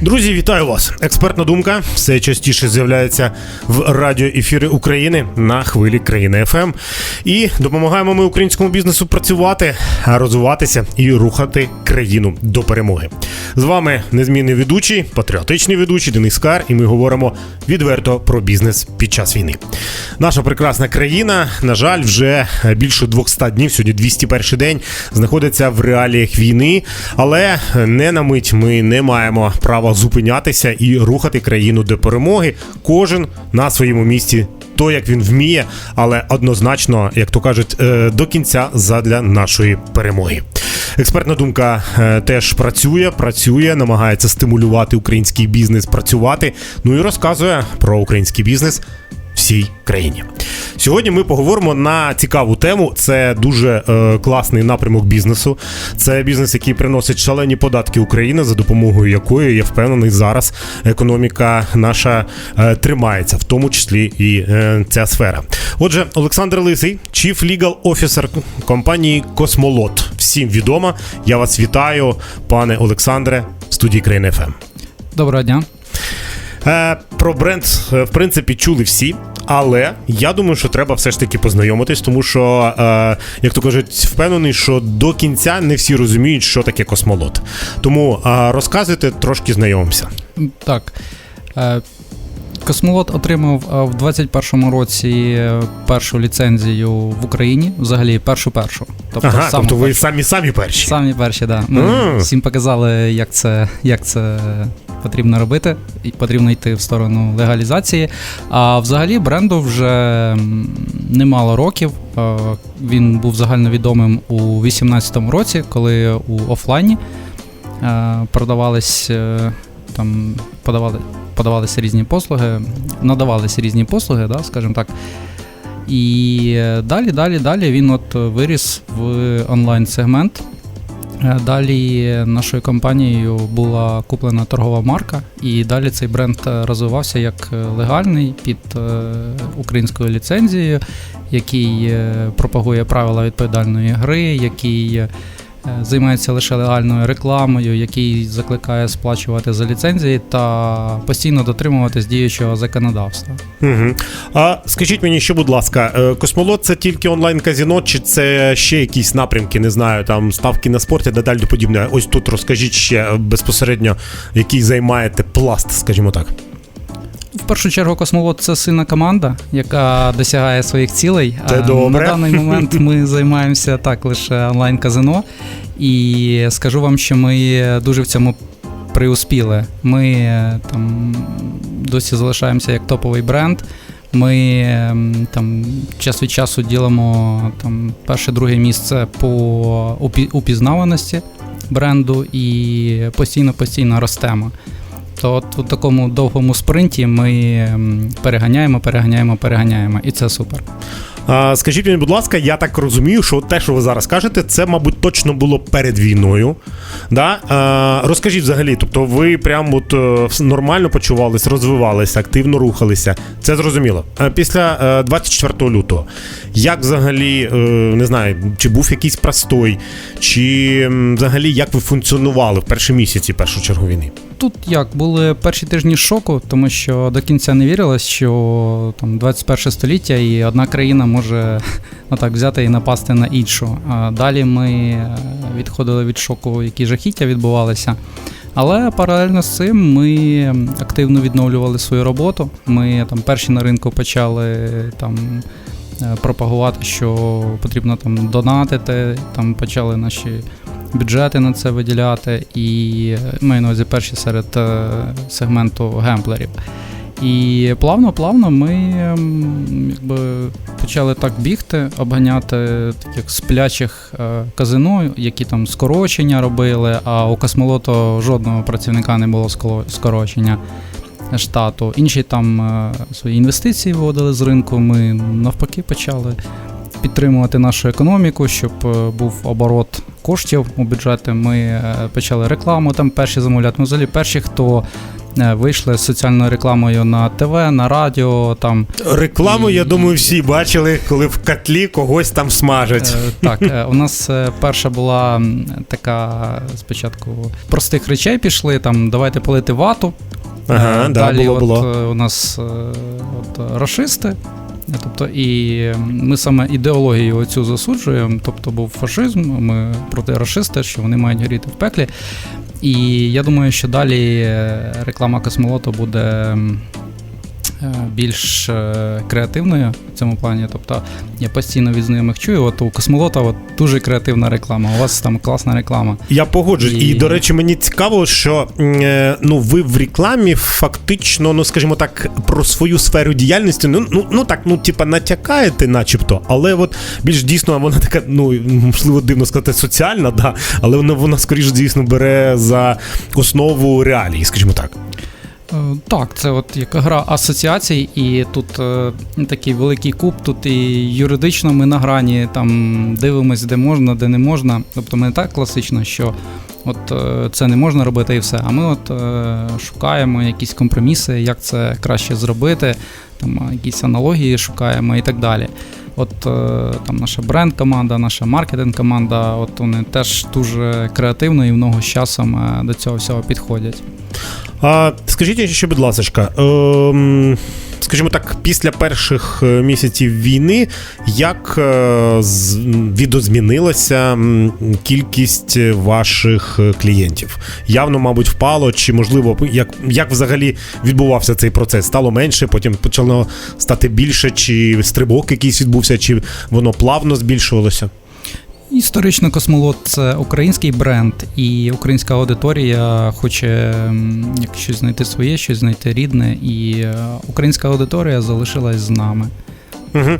Друзі, вітаю вас! Експертна думка все частіше з'являється в радіоефірі України на хвилі країни ФМ. І допомагаємо ми українському бізнесу працювати, розвиватися і рухати країну до перемоги. З вами незмінний ведучий, патріотичний ведучий Денис Кар, і ми говоримо відверто про бізнес під час війни. Наша прекрасна країна, на жаль, вже більше 200 днів, сьогодні 201 день, знаходиться в реаліях війни, але не на мить ми не маємо права зупинятися і рухати країну до перемоги. Кожен на своєму місці. То, як він вміє, але однозначно, як то кажуть, е, до кінця задля нашої перемоги. Експертна думка е, теж працює, працює, намагається стимулювати український бізнес працювати. Ну і розказує про український бізнес всій країні. Сьогодні ми поговоримо на цікаву тему. Це дуже е, класний напрямок бізнесу. Це бізнес, який приносить шалені податки України, за допомогою якої я впевнений зараз економіка наша е, тримається, в тому числі і е, ця сфера. Отже, Олександр Лисий, Chief Legal Officer компанії Космолот. Всім відомо. Я вас вітаю, пане Олександре, в студії країни ФМ. Доброго дня. Е, Про бренд, е, в принципі, чули всі. Але я думаю, що треба все ж таки познайомитись, тому що, е, як то кажуть, впевнений, що до кінця не всі розуміють, що таке космолот. Тому е, розказуйте, трошки знайомимося. Так. е, Космолот отримав е, в 21-му році е, першу ліцензію в Україні, взагалі першу першу. Тобто, ага, тобто ви першу. самі самі перші. самі перші, да. Ми А. всім показали, як це, як це потрібно робити, і потрібно йти в сторону легалізації. А взагалі бренду вже немало років. Е, Він був загальновідомим у 18-му році, коли у офлайні е, продавались е, там подавали, подавалися різні послуги, надавалися різні послуги, да, скажімо так. І е, далі, далі, далі він от виріс в онлайн-сегмент. Е, Далі нашою компанією була куплена торгова марка, і далі цей бренд е, розвивався як е, легальний під українською ліцензією, який пропагує правила відповідальної гри, який займається лише легальною рекламою, який закликає сплачувати за ліцензії та постійно дотримуватись діючого законодавства. Угу. А скажіть мені, що, будь ласка, е, космолот це тільки онлайн-казіно, чи це ще якісь напрямки, не знаю, там ставки на спорті, та далі подібне. Ось тут розкажіть ще е, безпосередньо, який займаєте пласт, скажімо так. В першу чергу, космолот це сильна команда, яка досягає своїх цілей. Це А добре. На даний момент ми займаємося так лише онлайн-казино. І скажу вам, що ми дуже в цьому приуспіли. Ми е, там досі залишаємося як топовий бренд. Ми ем, там час від часу ділимо там перше, друге місце по упі- упізнаваності бренду і постійно-постійно ростемо. То от у такому довгому спринті ми ем, переганяємо, переганяємо, переганяємо, і це супер. А, скажіть мені, будь ласка, я так розумію, що те, що ви зараз кажете, це, мабуть, точно було перед війною. Да? А, розкажіть взагалі, тобто ви прям от е, нормально почувались, розвивалися, активно рухалися. Це зрозуміло. А після е, 24 лютого, як взагалі, е, не знаю, чи був якийсь простой, чи взагалі як ви функціонували в перші місяці першу чергу війни? Тут як були перші тижні шоку, тому що до кінця не вірилось, що там 21 століття і одна країна може отак взяти і напасти на іншу. А далі ми е, відходили від шоку, які жахіття відбувалися. Але паралельно з цим ми активно відновлювали свою роботу. Ми там перші на ринку почали там е, пропагувати, що потрібно там донатити, там почали наші бюджети на це виділяти, і е, маю на увазі перші серед е, сегменту гемплерів. І плавно-плавно ми ем, якби, почали так бігти, обганяти таких сплячих е, казино, які там скорочення робили, а у Космолото жодного працівника не було скорочення штату. Інші там свої інвестиції виводили з ринку. Ми навпаки почали підтримувати нашу економіку, щоб е, був оборот коштів у бюджети. Ми е, почали рекламу там перші замовляти. Ми взагалі перші, хто е, вийшли з соціальною рекламою на ТВ, на радіо. Там Рекламу, І- я думаю, всі бачили, коли в котлі когось там смажать. Так, у нас перша була така спочатку простих речей пішли, там давайте палити вату. Ага, Е, да, Далі було, от, було. у нас от, рашисти. Тобто, і ми саме ідеологію оцю засуджуємо. Тобто був фашизм, ми проти рашисти, що вони мають горіти в пеклі. І я думаю, що далі е, реклама космолоту буде більш е, креативною в цьому плані. Тобто я постійно від знайомих чую, от у космолота от дуже креативна реклама, у вас там класна реклама. Я погоджуюсь. І... І- до речі, мені цікаво, що е, ну ви в рекламі фактично, ну скажімо так, про свою сферу діяльності, ну ну, ну так, ну типа натякаєте, начебто, але от більш дійсно вона така, ну можливо, дивно сказати, соціальна, да, але вона вона скоріш, звісно, бере за основу реалії, скажімо так. Е, Так, це от як гра асоціацій, і тут е, такий великий куб, тут і юридично ми на грані там дивимось, де можна, де не можна. Тобто ми не так класично, що от е, це не можна робити і все. А ми от е, шукаємо якісь компроміси, як це краще зробити, там е, якісь аналогії шукаємо і так далі. От е, там наша бренд-команда, наша маркетинг-команда, от вони теж дуже креативно і много з часом до цього всього підходять. А скажіть ще, будь ласка, ем, скажімо так, після перших е, місяців війни, як е, відозмінилася кількість ваших е, клієнтів? Явно, мабуть, впало, чи можливо, як, як взагалі відбувався цей процес? Стало менше, потім почало стати більше, чи стрибок якийсь відбувся, чи воно плавно збільшувалося? Історично космолот це український бренд, і українська аудиторія хоче щось знайти своє, щось знайти рідне, і е, українська аудиторія залишилась з нами. Угу.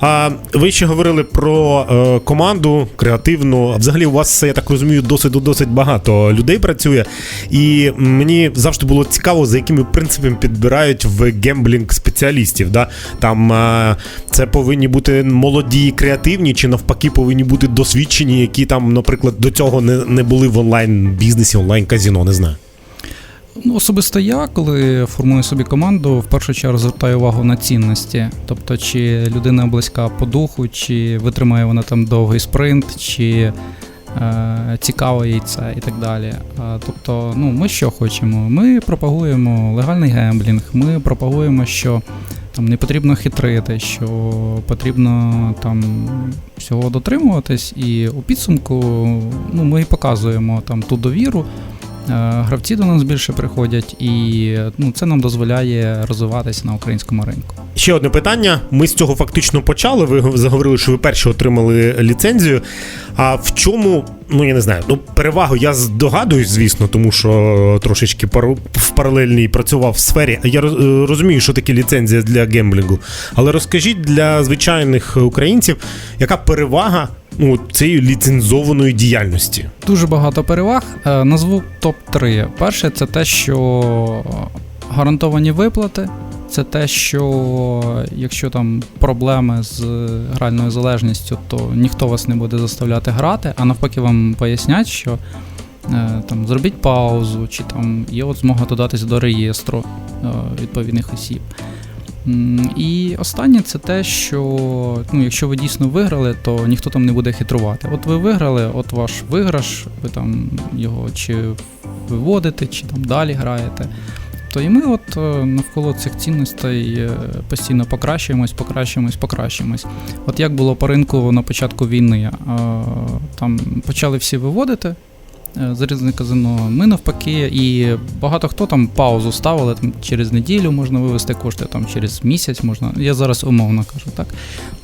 А ви ще говорили про е, команду креативну. Взагалі, у вас, я так розумію, досить досить багато людей працює. І мені завжди було цікаво, за якими принципами підбирають в гемблінг спеціалістів. Да? Там е, це повинні бути молоді, креативні, чи навпаки повинні бути досвідчені, які там, наприклад, до цього не, не були в онлайн бізнесі, онлайн казіно, не знаю. Ну, особисто я, коли формую собі команду, в першу чергу звертаю увагу на цінності. Тобто, чи людина близька по духу, чи витримає вона там довгий спринт, чи е, цікаво їй це і так далі. А, тобто, ну, ми що хочемо? Ми пропагуємо легальний гемблінг, ми пропагуємо, що там не потрібно хитрити, що потрібно там всього дотримуватись, і у підсумку ну, ми і показуємо там ту довіру. Е, Гравці до нас більше приходять, і ну, це нам дозволяє розвиватися на українському ринку. Ще одне питання. Ми з цього фактично почали. Ви заговорили, що ви перші отримали ліцензію. А в чому, ну я не знаю, ну перевагу я здогадуюсь, звісно, тому що трошечки в паралельній працював в сфері. Я розумію, що таке ліцензія для гемблінгу. Але розкажіть для звичайних українців, яка перевага ну, цієї ліцензованої діяльності? Дуже багато переваг. Е, Назву топ-3. Перше, це те, що гарантовані виплати. Це те, що якщо там проблеми з гральною залежністю, то ніхто вас не буде заставляти грати, а навпаки, вам пояснять, що е, там зробіть паузу, чи там є от змога додатись до реєстру е, відповідних осіб. І останнє це те, що ну, якщо ви дійсно виграли, то ніхто там не буде хитрувати. От ви виграли, от ваш виграш, ви там його чи виводите, чи там далі граєте. То і ми от е, навколо цих цінностей е, постійно покращуємось, покращуємось, покращуємось. От як було по ринку на початку війни, там почали всі виводити. Е, Зарізане казино. Ми навпаки, і багато хто там паузу ставили там через неділю можна вивести кошти, там через місяць можна. Я зараз умовно кажу, так.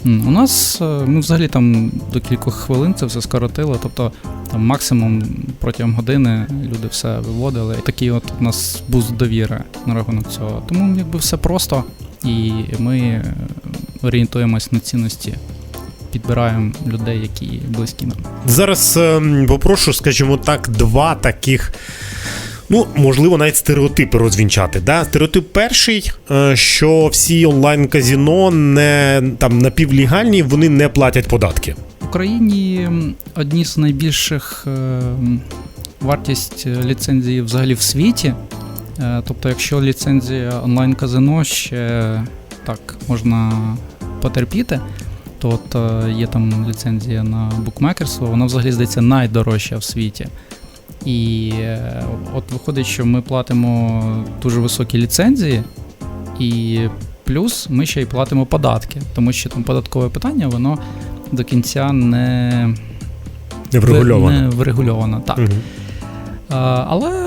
У нас е, ми взагалі там до кількох хвилин це все скоротили, тобто там максимум протягом години люди все виводили. Такий от у нас буст довіри на рахунок цього. Тому якби все просто, і ми е, орієнтуємось на цінності, підбираємо людей, які близькі нам. Зараз ем, попрошу, скажімо так, два таких. Ну, можливо, навіть стереотипи розвінчати. Да? Стереотип перший, е, що всі онлайн-казіно не там напівлегальні, вони не платять податки. В Україні одні з найбільших е, вартість е, ліцензії взагалі в світі. Е, Тобто, якщо ліцензія онлайн-казино ще так можна потерпіти, то от е, є там ліцензія на букмекерство, вона взагалі здається найдорожча в світі. І е, от виходить, що ми платимо дуже високі ліцензії, і плюс ми ще й платимо податки, тому що там податкове питання, воно до кінця не, Не врегульовано. не врегульовано. Так. А, Але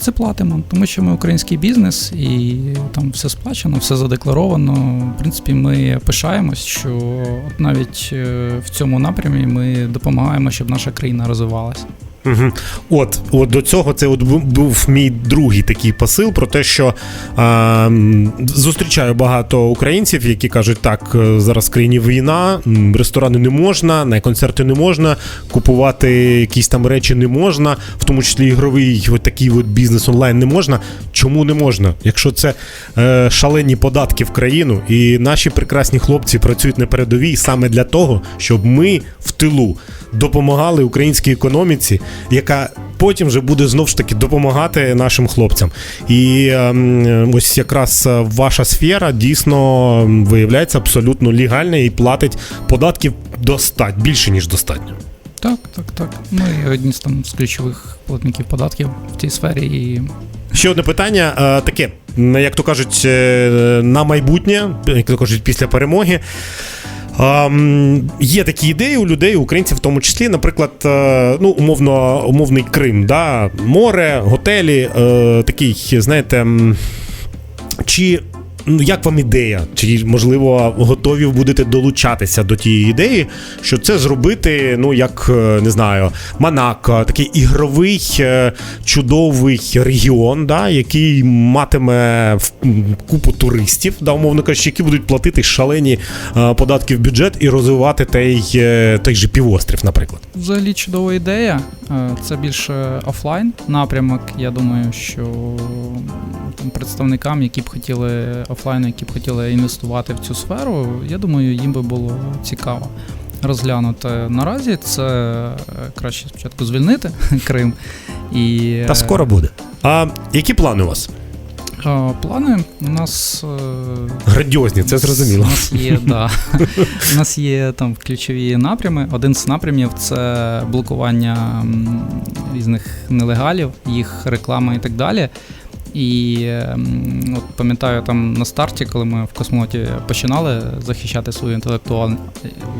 це платимо, тому що ми український бізнес і там все сплачено, все задекларовано. В принципі, ми пишаємось, що от навіть е, в цьому напрямі ми допомагаємо, щоб наша країна розвивалася. Угу. От, от до цього це от був мій другий такий посил про те, що м, зустрічаю багато українців, які кажуть, так, е, зараз в країні війна, ресторани не можна, на концерти не можна, купувати якісь там речі не можна, в тому числі ігровий от такий от бізнес онлайн не можна. Чому не можна? Якщо це е, шалені податки в країну, і наші прекрасні хлопці працюють на передовій саме для того, щоб ми в тилу допомагали українській економіці, яка потім вже буде знов ж таки допомагати нашим хлопцям. І ем, ось якраз е, ваша сфера дійсно виявляється абсолютно легальна і платить податків достатньо, більше ніж достатньо. Так, так, так. Ми одні з там з ключових платників податків в цій сфері. І Ще одне питання, е, таке, як то кажуть, е, на майбутнє, як то кажуть, після перемоги. Є такі ідеї у людей, українців в тому числі, наприклад, е, ну, умовно, умовний Крим, да? море, готелі, е, такий, знаєте. Чи ну, як вам ідея? Чи можливо готові будете долучатися до тієї ідеї, що це зробити, ну як е, не знаю, Монако, такий ігровий е, чудовий регіон, да, який матиме купу туристів, да, умовно кажучи, які будуть платити шалені е, податки в бюджет і розвивати той, той же півострів, наприклад. взагалі чудова ідея. Це більше офлайн напрямок. Я думаю, що там, представникам, які б хотіли офлайн, які б хотіли інвестувати в цю сферу, я думаю, їм би було цікаво розглянути. Наразі це е, краще спочатку звільнити Крим. І, Та е, скоро буде. А які плани у вас? е, Плани у нас Грандіозні, це зрозуміло. У нас є, да. У нас є там ключові напрями. Один з напрямів це блокування різних нелегалів, їх реклама і так далі. І от пам'ятаю там на старті, коли ми в космоті починали захищати свою інтелектуальну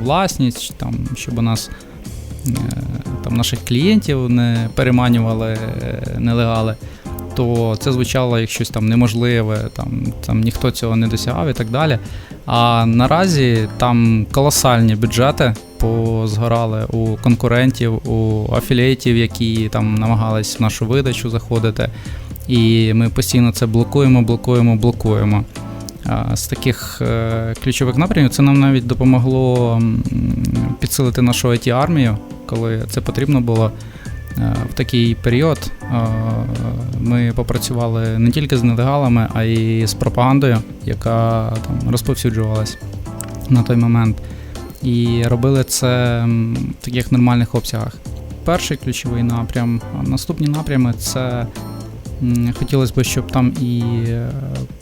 власність, там, щоб у нас е, там наших клієнтів не переманювали е, нелегали то це звучало як щось там неможливе, там, там ніхто цього не досягав і так далі. А наразі там колосальні бюджети позгорали у конкурентів, у афілієтів, які там намагались в нашу видачу заходити. І ми постійно це блокуємо, блокуємо, блокуємо. З таких е, ключових напрямів це нам навіть допомогло підсилити нашу it армію коли це потрібно було. Е, В такий період е, ми попрацювали не тільки з нелегалами, а й з пропагандою, яка там розповсюджувалась на той момент. І робили це в таких нормальних обсягах. Перший ключовий напрям. Наступні напрями це хотілося б, щоб там і е,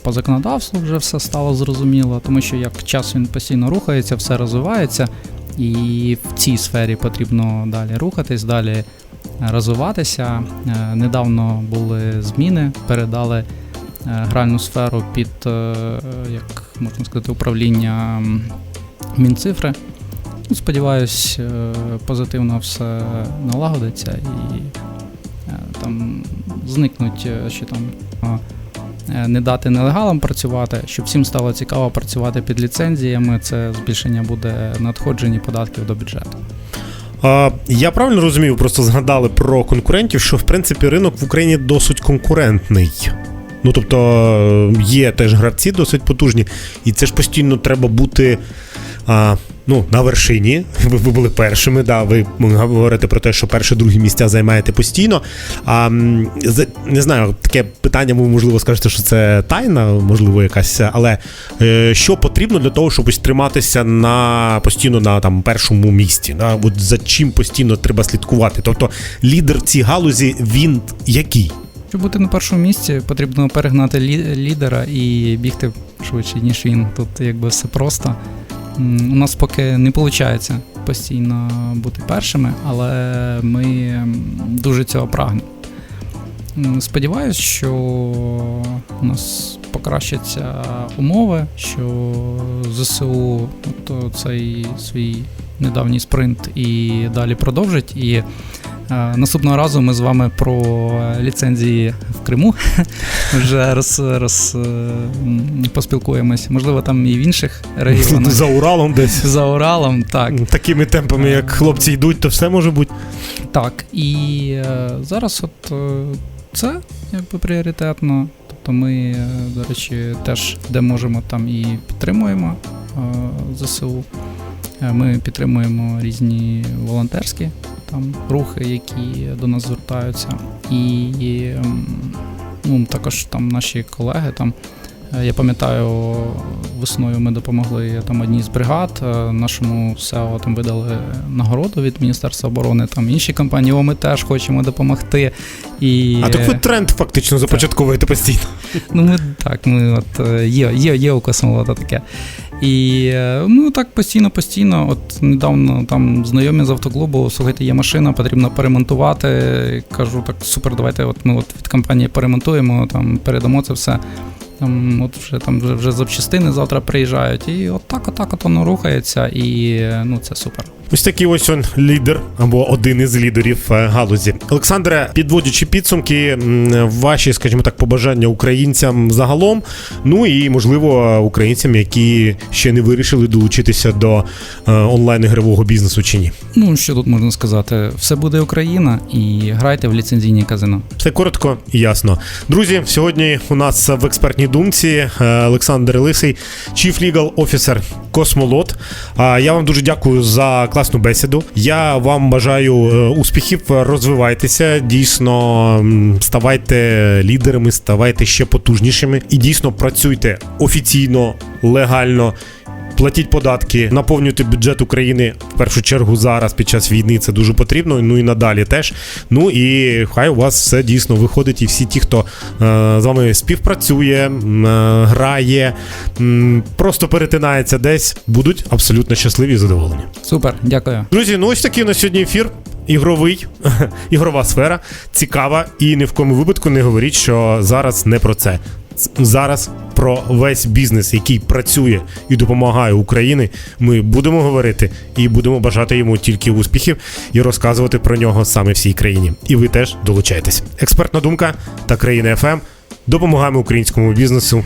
по законодавству вже все стало зрозуміло, тому що як час він постійно рухається, все розвивається, і в цій сфері потрібно далі рухатись, далі розвиватися. Е, Недавно були зміни, передали е, гральну сферу під, як можна сказати, управління Мінцифри. Ну, Сподіваюсь, позитивно все налагодиться і там зникнуть е, ще там е, не дати нелегалам працювати, щоб всім стало цікаво працювати під ліцензіями. Це збільшення буде надходжень податків до бюджету. Я правильно розумію, просто згадали про конкурентів, що в принципі ринок в Україні досить конкурентний. Ну тобто є теж гравці досить потужні, і це ж постійно треба бути ну, на вершині. Ви, ви були першими, да, ви говорите про те, що перше, друге місця займаєте постійно. А, не знаю, таке питання, ви можливо скажете, що це тайна, можливо, якась, але е, що потрібно для того, щоб ось триматися на постійно на там першому місці? Да? От за чим постійно треба слідкувати? Тобто лідер в цій галузі він який? Щоб бути на першому місці, потрібно перегнати лі- лідера і бігти швидше, ніж він. Тут якби все просто. У нас поки не виходить постійно бути першими, але ми дуже цього прагнемо. Сподіваюсь, що у нас покращаться умови, що ЗСУ то цей свій недавній спринт і далі продовжить. І наступного разу ми з вами про ліцензії в Криму вже роз, роз, е, поспілкуємось. Можливо, там і в інших регіонах. За Уралом десь. За Уралом, так. Такими темпами, як хлопці йдуть, то все може бути. Так, і е, зараз от е, це якби пріоритетно. Тобто ми, е, до речі, теж де можемо, там і підтримуємо е, ЗСУ. Е, Ми підтримуємо різні волонтерські там рухи, які до нас звертаються. І ем, ну, також там наші колеги там. Е, Я пам'ятаю, весною ми допомогли там одній з бригад. е, Нашому СЕО там видали нагороду від Міністерства оборони. Там інші компанії, о, ми теж хочемо допомогти. І, А так ви тренд фактично започатковуєте постійно. Ну, ми так, ми от е, є, є, є у космолота таке. І ну так постійно, постійно. От недавно там знайомі з автоклубу, слухайте, є машина, потрібно перемонтувати. Кажу, так супер, давайте от ми от від компанії поремонтуємо, там передамо це все. Там, от вже там вже, вже запчастини завтра приїжджають. І от так, отак от воно рухається, і ну це супер. Ось такий ось он лідер або один із лідерів е, галузі. Олександре, підводячи підсумки, ваші, скажімо так, побажання українцям загалом, ну і можливо українцям, які ще не вирішили долучитися до е, онлайн-ігрового бізнесу чи ні. Ну що тут можна сказати? Все буде Україна і грайте в ліцензійні казино. Все коротко і ясно. Друзі, сьогодні у нас в експертній думці е, Олександр Лисий, Chief Legal Officer Космолот. А Я вам дуже дякую за класну бесіду. Я вам бажаю е, успіхів, розвивайтеся, дійсно ставайте лідерами, ставайте ще потужнішими і дійсно працюйте офіційно, легально. Платіть податки, наповнюйте бюджет України в першу чергу зараз під час війни. Це дуже потрібно. Ну і надалі теж. Ну і хай у вас все дійсно виходить, і всі ті, хто е, з вами співпрацює, е, грає, просто перетинається десь, будуть абсолютно щасливі і задоволені. Супер, дякую. Друзі, ну ось такий у нас сьогодні ефір. Ігровий, ігрова сфера, цікава, і ні в кому випадку не говоріть, що зараз не про це. Зараз про весь бізнес, який працює і допомагає Україні. Ми будемо говорити і будемо бажати йому тільки успіхів і розказувати про нього саме всій країні. І ви теж долучайтесь. Експертна думка та країна ФМ. Допомагаємо українському бізнесу